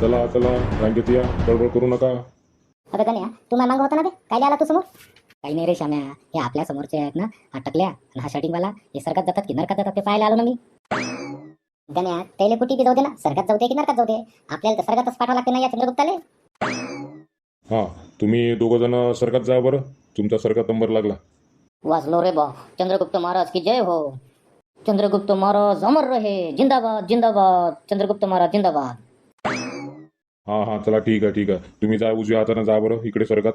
चला रांगेत या. गडबड करू नका. अगं गण्या तू मागं होता ना बे? काय आला तू समोर? काही नाही रे श्याम्या हे आपल्या समोरचे आहेत ना हा टकल्या आणि हा शटिंगवाला हे सरकात जातात की नरकात जातात ते पाहायला आलो ना मी. गण्या त्याला कुठे बी जाऊ दे ना. सरकात जाऊ दे की नरकात जाऊ दे? आपल्याला तर सरकातच पाठवा लागते ना या चंद्रगुप्ताले. हां तुम्ही दोघं जण सरकात जा बरं. तुमचा सरकात नंबर लागला. वाचलो रे बा. चंद्रगुप्त महाराज की जय हो. चंद्रगुप्त महाराज अमर रहे. जिंदाबाद जिंदाबाद. चंद्रगुप्त महाराज जिंदाबाद. हां हां चला ठीक आहे ठीक आहे. तुम्ही जा उजव्या हाताने जा बरं इकडे सरकात.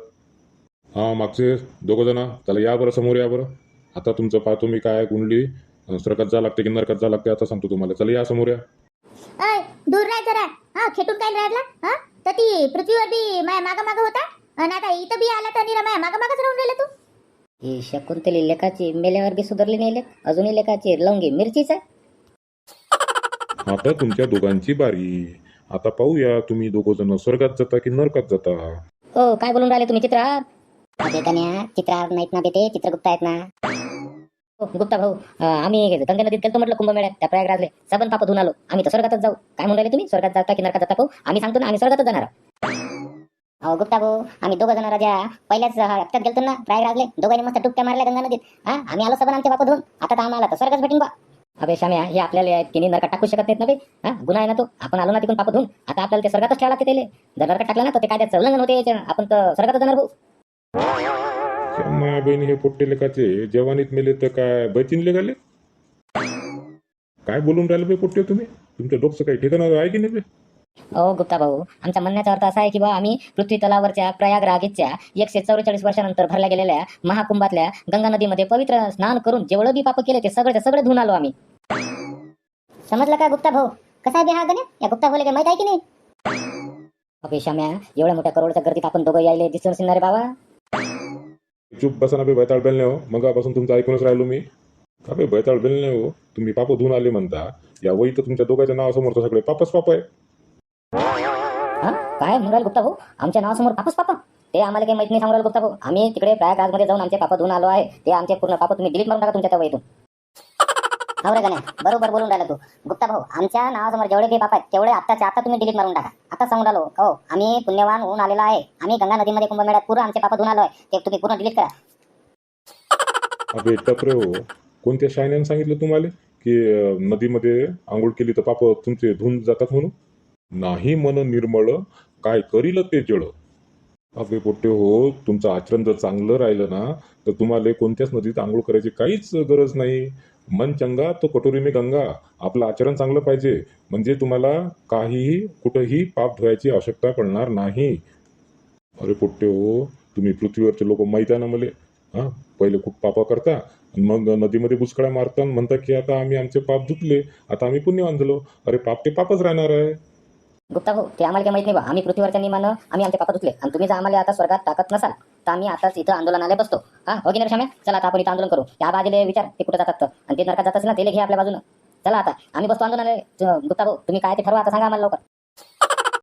हां मागचे दोघं जण चला या बरं समोर या बरं. आता तुमचं पाहतो मी काय कुंडली सरकात जा लागते की नरकात जा लागते आता सांगतो तुम्हाला. चला या समोर या. अय दूर राह जरा. हा खेटून काय राहिला हा? तर ती पृथ्वीवर बी माया माग माग होता? आणि आता इथं बी आला तर निरा माया माग मागच राहून राहिला तू? ही शकुंतली लेखाची मेल्यावर बी सुधारली नाही लेख. अजूनही लेखाची लवंगी मिरचीच? आहे आता तुमच्या दोघांची बारी. आता पाहूया तुम्ही दोघ जण स्वर्गात जाता की नरकात जाता? हो काय बोलून राहिले तुम्ही चित्रा? अबे गण्या चित्रार नाहीत ना बेते चित्रगुप्त आहेत ना? हो, गुप्ता भाऊ आम्ही गंगा नदीत गेलो म्हटलं कुंभमेळ्यात त्या प्रयागराजले. सबन पाप धुवून आलो. आम्ही तर स्वर्गातच जाऊ. काय म्हणून राहिले तुम्ही? स्वर्गात जाता की नरकात जाता पाहू? आम्ही सांगतो ना आम्ही स्वर्गातच जाणार अहो गुप्ता भाऊ आम्ही दोघं जण राजा पहिल्याच हप्त्यात गेलतो ना प्रयागराजले. दोघांनी मस्त डुबक्या मारल्या गंगा नदीत. हा आम्ही आलो सबन आमचे पाप धुवून. आता आम्हाला तर स्वर्गच भेटून बा अबे शाम्या हे आपल्याला तिने नरकात टाकू शकत नाहीत ना बे. हा गुन्हा आहे ना तो. आपण आलो ना तिकडून पाप धुवून आता आपल्याला ते स्वर्गातच ठेवा लागते त्याला. जर नरकात टाकलं ना तर ते कायद्याचं उल्लंघन होते याचं. आपण तर स्वर्गातच जाणार भाऊ. माया बहिणी हे पोट्टे लेखाचे जवानीत मेले तर काय बैतीन लेगाले काय बोलून राहिले बे पोट्टे तुम्ही? तुमच्या डोकचं काही ठिकाण आहे की नाही बे? अहो गुप्ता भाऊ आमचा म्हणण्याचा अर्थ असा आहे की बा आम्ही पृथ्वी तलावरच्या प्रयागरागीच्या एकशे चौवेचाळीस वर्षानंतर भरल्या गेलेल्या महाकुंभातल्या गंगा नदीमध्ये पवित्र स्नान करून जेवढं बी पाप केले ते सगळे सगळे धुवून आलो आम्ही. समजलं का गुप्ता भाऊ? कसा आहे बे हा गण्या? या गुप्ता भाऊला काही माहीत आहे की नाही? अबे शाम्या एवढ्या मोठ्या करोडच्या गर्दीत आपण दोघं यायले दिसून शिकणारे बाबा. चुप बसा बे बैताळ बेलने हो. मगापासून तुमचं ऐकूनच राहिलो मी. का बे बैताळ बेलने हो? तुम्ही पाप धुवून आले म्हणता. या वही तर तुमच्या दोघांच्या नावासमोर तर सगळे पापच पाप आहे. काय म्हणाल गुप्ता भाऊ? आमच्या नावासमोर कापूस पापा? ते आम्हाला काही माहीत नाही सांगू गुप्ता भाऊ. आम्ही तिकडे प्रयागराजमध्ये जाऊन आमचे पापा धुवून आलो आहे. ते आमचे पूर्ण पापा तुम्ही डिलीट मारून टाका तुमच्या त्या वहीतून. हो रे गण्या बरोबर बोलून राहिला तू. गुप्ता भाऊ आमच्या नावासमोर जेवढे काही पाप आहेत तेवढे आत्ताच्या आता तुम्ही डिलीट मारून टाका. आता सांगून राहिलो हो आम्ही पुण्यवान होऊन आलेलो आहे. आम्ही गंगा नदीमध्ये कुंभमेळ्यात पूर्ण आमचे पापा धुवून आलो आहे. ते तुम्ही पूर्ण डिलीट करा. अबे टपरे हो. कोणत्या शायन्यानं सांगितलं तुम्हाला की अं, नदीमध्ये आंघोळ केली तर पाप तुमचे धुवून जातात म्हणून? नाही मन निर्मळ काय करील ते जळ अबे पोट्टे हो तुमचं आचरण जर चांगलं राहिलं ना तर तुम्हाला कोणत्याच नदीत आंघोळ करायची काहीच गरज नाही. मन चंगा तो कटोरी मी गंगा. आपलं आचरण चांगलं पाहिजे. म्हणजे तुम्हाला काहीही कुठंही पाप धुवायची आवश्यकता पडणार नाही. अरे पोट्टे हो तुम्ही पृथ्वीवरचे लोक माहीत आहे ना मले हां पहिले खूप पापा करता आणि मग नदीमध्ये बुचकळ्या मारता आणि म्हणता की आता आम्ही आमचे पाप धुतले आता आम्ही पुण्यवान झालो अरे पाप ते पापच राहणार आहे. गुप्ता भाऊ ते आम्हाला काही माहीत नाही बा. आम्ही पृथ्वीवरच्या नियमानं आम्ही आमचे पापात धुतले. आणि तुम्ही जर आम्हाला आता स्वर्गात टाकत नसाल तर आम्ही आताच इथं आंदोलनाला बसतो. हा हो की नाही चला आता आपण इथं आंदोलन करू. या बाजूला विचार ते कुठं जातात तर. आणि ते नरकात जात असेल ना ते घे आपल्या बाजूनं. चला आता. आम्ही बसतो आंदोलनाला. गुप्ता भाऊ तुम्ही काय ते ठरवा आता सांगा आम्हाला लवकर.